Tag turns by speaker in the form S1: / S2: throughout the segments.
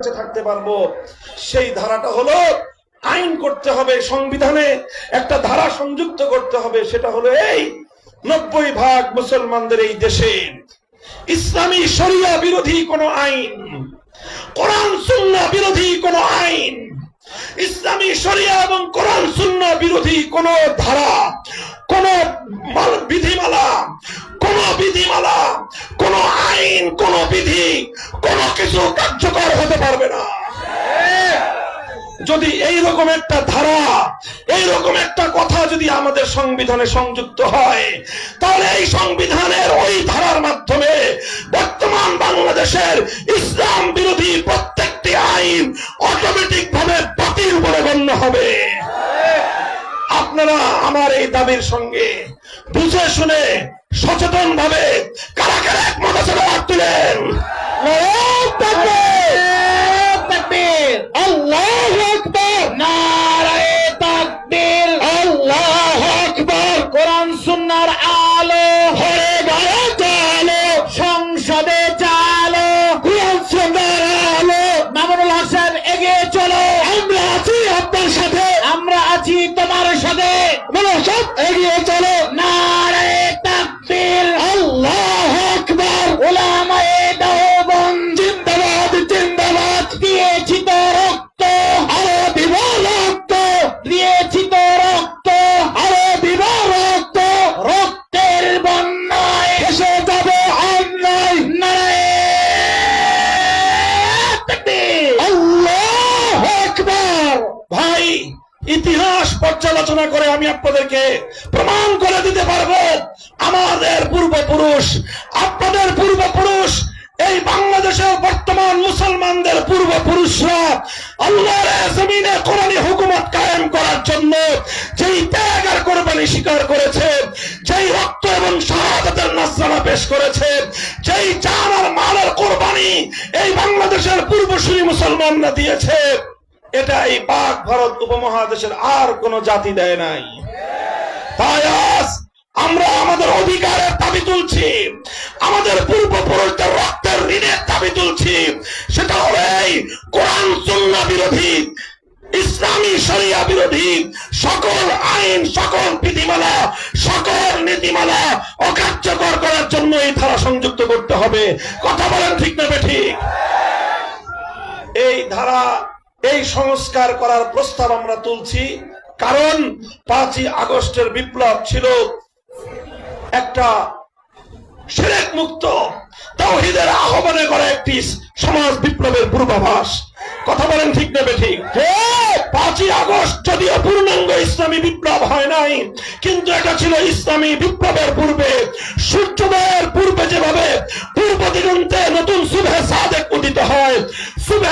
S1: থাকতে পারব। সেই ধারাটা হলো আইন করতে হবে সংবিধানে, একটা ধারা সংযুক্ত করতে হবে, সেটা হলো এই নব্বই ভাগ মুসলমানদের এই দেশে। ইসলামী শরিয়া বিরোধী কোন আইন, কোরআন সুন্না বিরোধী কোন আইন, ইসলামী শরিয়া এবং কোরআন সুন্না বিরোধী কোন ধারা, কোন বিধিমালা কোন বিধিমালা, কোন আইন, কোন বিধি, কোন কিছু কার্যকর হতে পারবে না। যদি এই রকম একটা ধারা এই রকম একটা কথা যদি আমাদের সংবিধানে সংযুক্ত হয়, তাহলে এই সংবিধানের ওই ধারার মাধ্যমে বর্তমান বাংলাদেশের ইসলাম বিরোধী প্রত্যেকটি আইন অটোমেটিক ভাবে বাতিল বলে গণ্য হবে। আপনারা আমার এই দাবির সঙ্গে বুঝে শুনে সচেতন ভাবে কারা কারা একমত আছে হাত তুলেন
S2: সংসদে চালো। কোরআন সুন্নাহর আলো। মামুনুল হাসান এগিয়ে চলো। আমরা আছি আপনার সাথে। আমরা আছি তোমার সাথে। এগিয়ে চলো।
S1: ভাই, ইতিহাস পর্যালোচনা করে আমি আপনাদেরকে প্রমাণ করে দিতে পারব, আমাদের পূর্বপুরুষ, আপনাদের পূর্বপুরুষ, এই বাংলাদেশের বর্তমান মুসলমানদের পূর্বপুরুষরা আল্লাহর জমিনে কোরআনী হুকুমত কায়েম করার জন্য যেই ত্যাগ আর কোরবানি স্বীকার করেছে, যেই রক্ত এবং শাহাদাতের নাসরানা পেশ করেছে, যেই জান আর মালের কোরবানি এই বাংলাদেশের পূর্বসূরি মুসলমানরা দিয়েছে। এটা এই পাক ভারত উপমহাদেশের আর কোন জাতি দেয় নাই। আমরা আমাদের অধিকারের দাবি তুলছি, আমাদের পূর্বপুরুষদের রক্তের ঋণের দাবি তুলছি। সেটা এই কোরআন সুন্না বিরোধী, ইসলামী শরিয়া বিরোধী, সকল আইন, সকল বিধিমালা, সকল নীতিমালা অকার্যকর করার জন্য এই ধারা সংযুক্ত করতে হবে। কথা বলেন ঠিক না ঠিক? এই ধারা এই সংস্কার করার প্রস্তাব আমরা তুলছি। কারণ পাঁচই আগস্টের বিপ্লব ছিল একটা মুক্ত, তাওহিদের আহ্বানে করা একটি সমাজ বিপ্লবের পূর্বাভাস। কথা বলেন ঠিক নেবে ঠিক পাঁচই আগস্ট যদিও পূর্ণাঙ্গ ইসলামী বিপ্লব হয় নাই, কিন্তু এটা ছিল ইসলামী বিপ্লবের পূর্বে। সূর্যোদয়ের পূর্বে যেভাবে পূর্ব দিগন্তে নতুন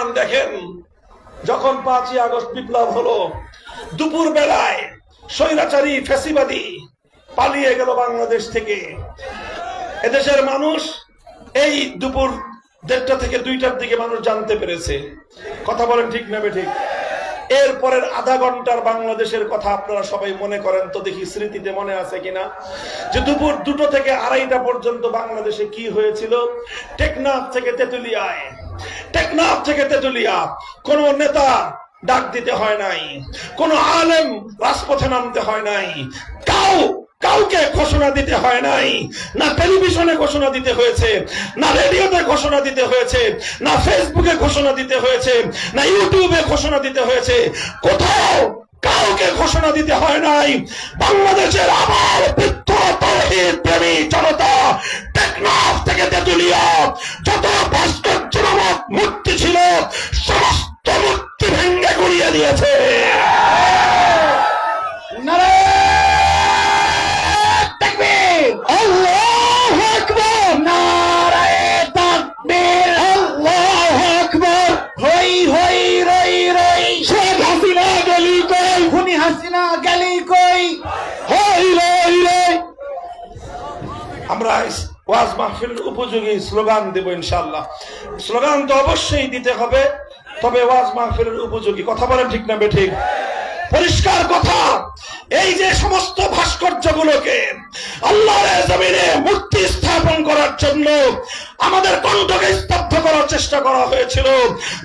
S1: প্রমাণ দেখেন, যখন পাঁচই আগস্ট বিপ্লব হলো দুপুর বেলায় স্বৈরাচারী ফ্যাসিবাদী পালিয়ে গেল বাংলাদেশ থেকে। এদেশের মানুষ এই দুপুর দেড়টা থেকে দুইটার দিকে মানুষ জানতে পেরেছে। কথা বলেন ঠিক নেবে ঠিক এরপরের আধা ঘণ্টার বাংলাদেশের কথা আপনারা সবাই মনে করেন তো দেখি স্মৃতিতে মনে আছে কিনা? যে দুপুর দুটো থেকে আড়াইটা পর্যন্ত বাংলাদেশে কি হয়েছিল? টেকনাফ থেকে তেতুলিয়ায় টেকনাফ থেকে তেতুলিয়া। কোন নেতা ডাক দিতে হয় নাই। কোন আলেম রাজপথে নামতে হয় নাই। কাউ, কাউকে ঘোষণা দিতে হয় নাই। না টেলিভিশনে ঘোষণা দিতে হয়েছে, না রেডিওতে ঘোষণা দিতে হয়েছে, না ফেসবুকে ঘোষণা দিতে হয়েছে, না ইউটিউবে ঘোষণা দিতে হয়েছে। কোথাও কাউকে ঘোষণা দিতে হয় নাই। বাংলাদেশের আমার বৃদ্ধ জনতা টেকনাফ থেকে তেতুলিয়া। আমরা ওয়াজ মাহফিলের উপযোগী স্লোগান দেব ইনশাল্লাহ স্লোগান তো অবশ্যই দিতে হবে, তবে ওয়াজ মাহফিলের উপযোগী। কথা বলেন ঠিক না ঠিক পরিষ্কার কথা, এই যে সমস্ত ভাস্কর্যগুলোকে আল্লাহর জমিনে মূর্তি স্থাপন করার জন্য আমাদের কণ্ঠকে স্তব্ধ করার চেষ্টা করা হয়েছিল।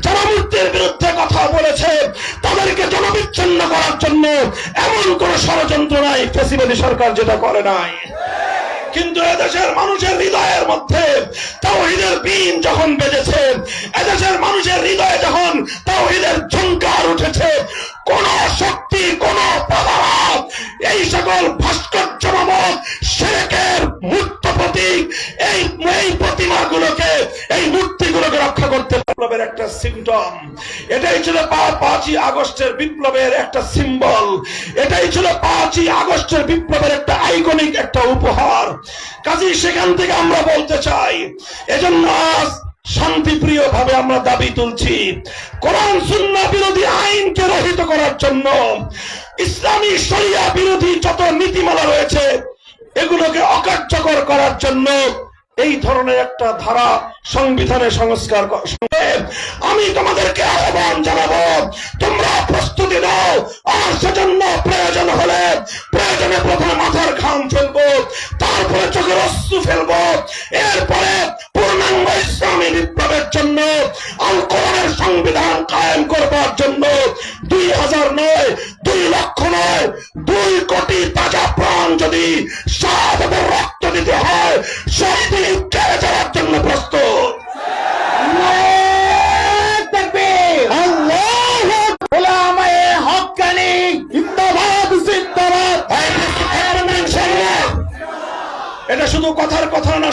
S1: যারা মূর্তির বিরুদ্ধে কথা বলেছে, তাদেরকে জনবিচ্ছিন্ন করার জন্য এমন কোন ষড়যন্ত্র নাই, ফেসিবাদী সরকার যেটা করে নাই। কিন্তু এদেশের মানুষের হৃদয়ের মধ্যে তাওহিদের বিন যখন বেজেছে এদেশের মানুষের হৃদয়ে যখন তাওহিদের সিমটম এটাই ছিল পাঁচই আগস্টের বিপ্লবের একটা সিম্বল এটাই ছিল পাঁচই আগস্টের বিপ্লবের একটা আইকনিক একটা উপহার। কাজী সেখান থেকে আমরা বলতে চাই, এজন্য আজ শান্তিপ্রিয় ভাবে আমরা দাবি তুলছি, কোরআন সুন্না বিরোধী আইনকে রহিত করার জন্য ইসলামী শরিয়া বিরোধী যত নীতিমালা রয়েছে, এগুলোকে অকার্যকর করার জন্য এই ধরনের একটা ধারা সংবিধানে সংস্কার আমি তোমাদেরকে আহ্বান জানাব, তোমরা প্রস্তুতি নাও। আর সেজন্য প্রয়োজন হলে প্রয়োজনে প্রথমে মাথার ঘাম ফেলব, তারপরে চোখের অশ্রু ফেলব। এরপরে পূর্ণাঙ্গ ইসলামী বিপ্লবের জন্য আল সংবিধান কায়েম করবার জন্য দুই হাজার নয়, দুই লক্ষ নয়, দুই কোটি তাজা প্রাণ যদি শাহাদাতের রক্ত দিতে হয়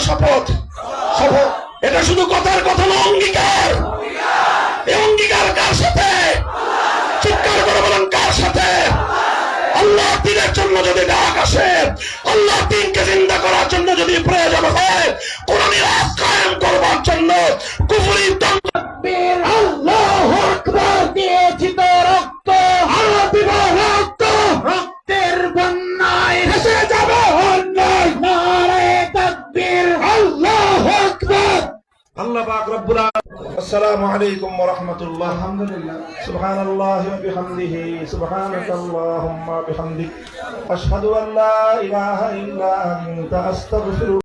S1: শপথ। শপথ। এটা শুধু কথার কথা না, অঙ্গীকার। এই অঙ্গীকার কার সাথে? চিৎকার করে বলেন, কার সাথে? আল্লাহ দিনের জন্য যদি ডাক আসে আল্লাহ দিনকে জিন্দা করার জন্য যদি প্রয়োজন হয় আল্লাহ পাক রব্বুল আলামিন আসসালামু আলাইকুম ওয়া রাহমাতুল্লাহ আলহামদুলিল্লাহ সুবহানাল্লাহি ওয়া বিহামদিহি সুবহানাকাল্লাহুম্মা বিহামদিক আশহাদু আন লা ইলাহা ইল্লা আনতা আস্তাগফিরুকা